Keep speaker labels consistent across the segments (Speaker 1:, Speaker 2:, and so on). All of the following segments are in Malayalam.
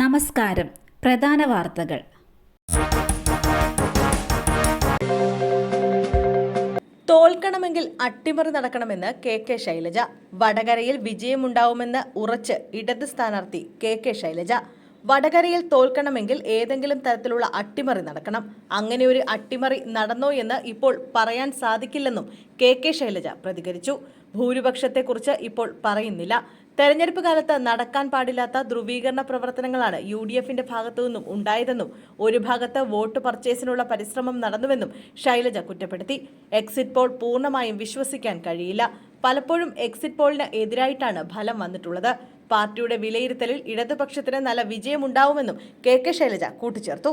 Speaker 1: നമസ്കാരം. പ്രധാന വാർത്തകൾ.
Speaker 2: തോൽക്കണമെങ്കിൽ അട്ടിമറി നടക്കണമെന്ന് കെ കെ ശൈലജ. വടകരയിൽ വിജയമുണ്ടാവുമെന്ന് ഉറച്ച് ഇടത് സ്ഥാനാർത്ഥി കെ കെ ശൈലജ. വടകരയിൽ തോൽക്കണമെങ്കിൽ ഏതെങ്കിലും തരത്തിലുള്ള അട്ടിമറി നടക്കണം. അങ്ങനെ ഒരു അട്ടിമറി നടന്നോ എന്ന് ഇപ്പോൾ പറയാൻ സാധിക്കില്ലെന്നും കെ കെ ശൈലജ പ്രതികരിച്ചു. ഭൂരിപക്ഷത്തെക്കുറിച്ച് ഇപ്പോൾ പറയുന്നില്ല. തെരഞ്ഞെടുപ്പ് കാലത്ത് നടക്കാൻ പാടില്ലാത്ത ധ്രുവീകരണ പ്രവർത്തനങ്ങളാണ് യു ഡി എഫിന്റെ ഭാഗത്തു നിന്നും ഉണ്ടായതെന്നും ഒരു ഭാഗത്ത് വോട്ട് പർച്ചേസിനുള്ള പരിശ്രമം നടന്നുവെന്നും ശൈലജ കുറ്റപ്പെടുത്തി. എക്സിറ്റ് പോൾ പൂർണമായും വിശ്വസിക്കാൻ കഴിയില്ല. പലപ്പോഴും എക്സിറ്റ് പോളിന് എതിരായിട്ടാണ് ഫലം വന്നിട്ടുള്ളത്. പാർട്ടിയുടെ വിലയിരുത്തലിൽ ഇടതുപക്ഷത്തിന് നല്ല വിജയമുണ്ടാവുമെന്നും കെ കെ ശൈലജ കൂട്ടിച്ചേർത്തു.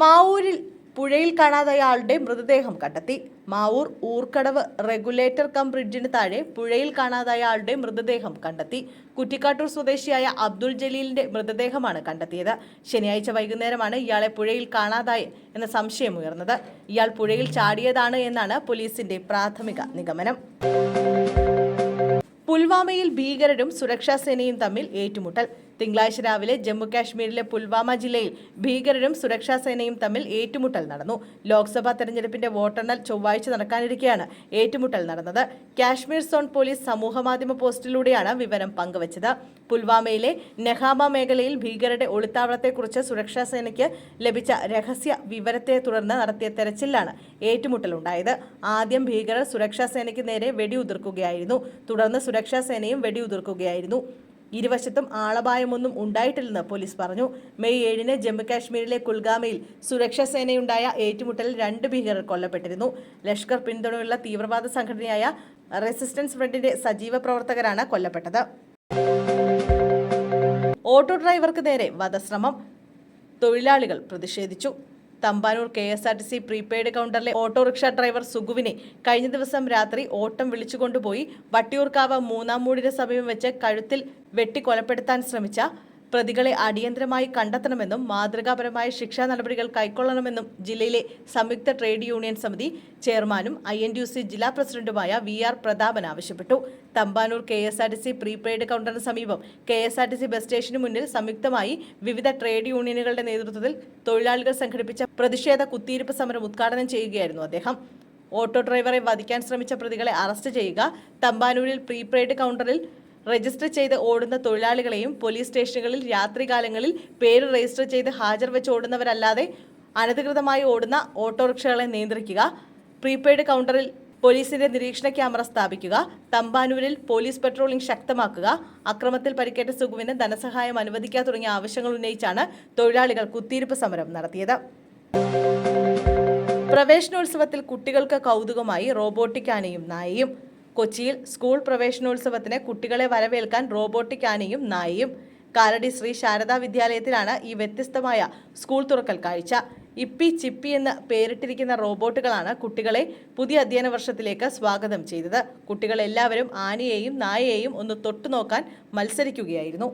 Speaker 2: മാവൂരിൽ പുഴയിൽ കാണാതായ ആളുടെ മൃതദേഹം കണ്ടെത്തി. മാവൂർ ഊർക്കടവ് റെഗുലേറ്റർ കം ബ്രിഡ്ജിന് താഴെ പുഴയിൽ കാണാതായ ആളുടെ മൃതദേഹം കണ്ടെത്തി. കുറ്റിക്കാട്ടൂർ സ്വദേശിയായ അബ്ദുൾ ജലീലിന്റെ മൃതദേഹമാണ് കണ്ടെത്തിയത്. ശനിയാഴ്ച വൈകുന്നേരമാണ് ഇയാളെ പുഴയിൽ കാണാതായ എന്ന സംശയം ഉയർന്നത്. ഇയാൾ പുഴയിൽ ചാടിയതാണ് എന്നാണ് പോലീസിന്റെ പ്രാഥമിക നിഗമനം. പുൽവാമയിൽ ഭീകരരും സുരക്ഷാസേനയും തമ്മിൽ ഏറ്റുമുട്ടൽ. തിങ്കളാഴ്ച രാവിലെ ജമ്മു കാശ്മീരിലെ പുൽവാമ ജില്ലയിൽ ഭീകരരും സുരക്ഷാ സേനയും തമ്മിൽ ഏറ്റുമുട്ടൽ നടന്നു. ലോക്സഭാ തെരഞ്ഞെടുപ്പിന്റെ വോട്ടെണ്ണൽ ചൊവ്വാഴ്ച നടക്കാനിരിക്കെയാണ് ഏറ്റുമുട്ടൽ നടന്നത്. കാശ്മീർ സോൺ പോലീസ് സമൂഹമാധ്യമ പോസ്റ്റിലൂടെയാണ് വിവരം പങ്കുവച്ചത്. പുൽവാമയിലെ നെഹാമ മേഖലയിൽ ഭീകരരുടെ ഒളിത്താവളത്തെക്കുറിച്ച് സുരക്ഷാ സേനയ്ക്ക് ലഭിച്ച രഹസ്യ വിവരത്തെ തുടർന്ന് നടത്തിയ തെരച്ചിലാണ് ഏറ്റുമുട്ടലുണ്ടായത്. ആദ്യം ഭീകരർ സുരക്ഷാ സേനയ്ക്ക് നേരെ വെടിയുതിർക്കുകയായിരുന്നു. തുടർന്ന് സുരക്ഷാ സേനയും വെടിയുതിർക്കുകയായിരുന്നു. ഇരുവശത്തും ആളപായമൊന്നും ഉണ്ടായിട്ടില്ലെന്ന് പോലീസ് പറഞ്ഞു. മെയ് ഏഴിന് ജമ്മുകാശ്മീരിലെ കുൽഗാമയിൽ സുരക്ഷാ സേനയുണ്ടായ ഏറ്റുമുട്ടലിൽ രണ്ട് ഭീകരർ കൊല്ലപ്പെട്ടിരുന്നു. ലഷ്കർ പിന്തുണയുള്ള തീവ്രവാദ സംഘടനയായ റെസിസ്റ്റൻസ് ഫ്രണ്ടിന്റെ സജീവ പ്രവർത്തകരാണ് കൊല്ലപ്പെട്ടത്. ഓട്ടോ ഡ്രൈവർക്ക് നേരെ വധശ്രമം. തൊഴിലാളികൾ പ്രതിഷേധിച്ചു. Thampanoor K S R T C prepaid കൗണ്ടറിലെ autorickshaw driver സുഗുവിനെ കഴിഞ്ഞ ദിവസം രാത്രി ഓട്ടം വിളിച്ചുകൊണ്ടുപോയി. വട്ടിയൂർക്കാവ് മൂന്നാം മൂടിന് സമീപം വെച്ച് കഴുത്തിൽ വെട്ടി കൊലപ്പെടുത്താൻ ശ്രമിച്ച പ്രതികളെ അടിയന്തരമായി കണ്ടെത്തണമെന്നും മാതൃകാപരമായ ശിക്ഷാ നടപടികൾ കൈക്കൊള്ളണമെന്നും ജില്ലയിലെ സംയുക്ത ട്രേഡ് യൂണിയൻ സമിതി ചെയർമാനും ഐ എൻ യു സി ജില്ലാ പ്രസിഡന്റുമായ വി ആർ പ്രതാപൻ ആവശ്യപ്പെട്ടു. Thampanoor K S R T C prepaid കൗണ്ടറിന് സമീപം K S R T C bus സ്റ്റേഷന് മുന്നിൽ സംയുക്തമായി വിവിധ ട്രേഡ് യൂണിയനുകളുടെ നേതൃത്വത്തിൽ തൊഴിലാളികൾ സംഘടിപ്പിച്ച പ്രതിഷേധ കുത്തിയിരിപ്പ് സമരം ഉദ്ഘാടനം ചെയ്യുകയായിരുന്നു അദ്ദേഹം. ഓട്ടോ ഡ്രൈവറെ വധിക്കാൻ ശ്രമിച്ച പ്രതികളെ അറസ്റ്റ് ചെയ്യുക തമ്പാനൂരിൽ പ്രീപെയ്ഡ് കൗണ്ടറിൽ രജിസ്റ്റർ ചെയ്ത് ഓടുന്ന തൊഴിലാളികളെയും പോലീസ് സ്റ്റേഷനുകളിൽ രാത്രികാലങ്ങളിൽ പേര് രജിസ്റ്റർ ചെയ്ത് ഹാജർ വെച്ച് ഓടുന്നവരല്ലാതെ അനധികൃതമായി ഓടുന്ന ഓട്ടോറിക്ഷകളെ നിയന്ത്രിക്കുക പ്രീപെയ്ഡ് കൗണ്ടറിൽ പോലീസിന്റെ നിരീക്ഷണ ക്യാമറ സ്ഥാപിക്കുക തമ്പാനൂരിൽ പോലീസ് പെട്രോളിംഗ് ശക്തമാക്കുക അക്രമത്തിൽ പരിക്കേറ്റ സുഖുവിന് ധനസഹായം അനുവദിക്കുക തുടങ്ങിയ ആവശ്യങ്ങൾ ഉന്നയിച്ചാണ് തൊഴിലാളികൾ കുത്തിയിരിപ്പ് സമരം നടത്തിയത്. പ്രവേശനോത്സവത്തിൽ കുട്ടികൾക്ക് കൗതുകമായി റോബോട്ടിക് ആനയും നായയും കൊച്ചിയിൽ സ്കൂൾ പ്രവേശനോത്സവത്തിന് കുട്ടികളെ വരവേൽക്കാൻ റോബോട്ടിക് ആനയും നായയും. കാലടി ശ്രീ ശാരദാ വിദ്യാലയത്തിലാണ് ഈ വ്യത്യസ്തമായ സ്കൂൾ തുറക്കൽ കാഴ്ച. ഇപ്പി ചിപ്പി എന്ന് പേരിട്ടിരിക്കുന്ന റോബോട്ടുകളാണ് കുട്ടികളെ പുതിയ അധ്യയന വർഷത്തിലേക്ക് സ്വാഗതം ചെയ്തത്. കുട്ടികൾ എല്ലാവരും ആനയെയും നായയെയും ഒന്ന് തൊട്ടുനോക്കാൻ മത്സരിക്കുകയായിരുന്നു.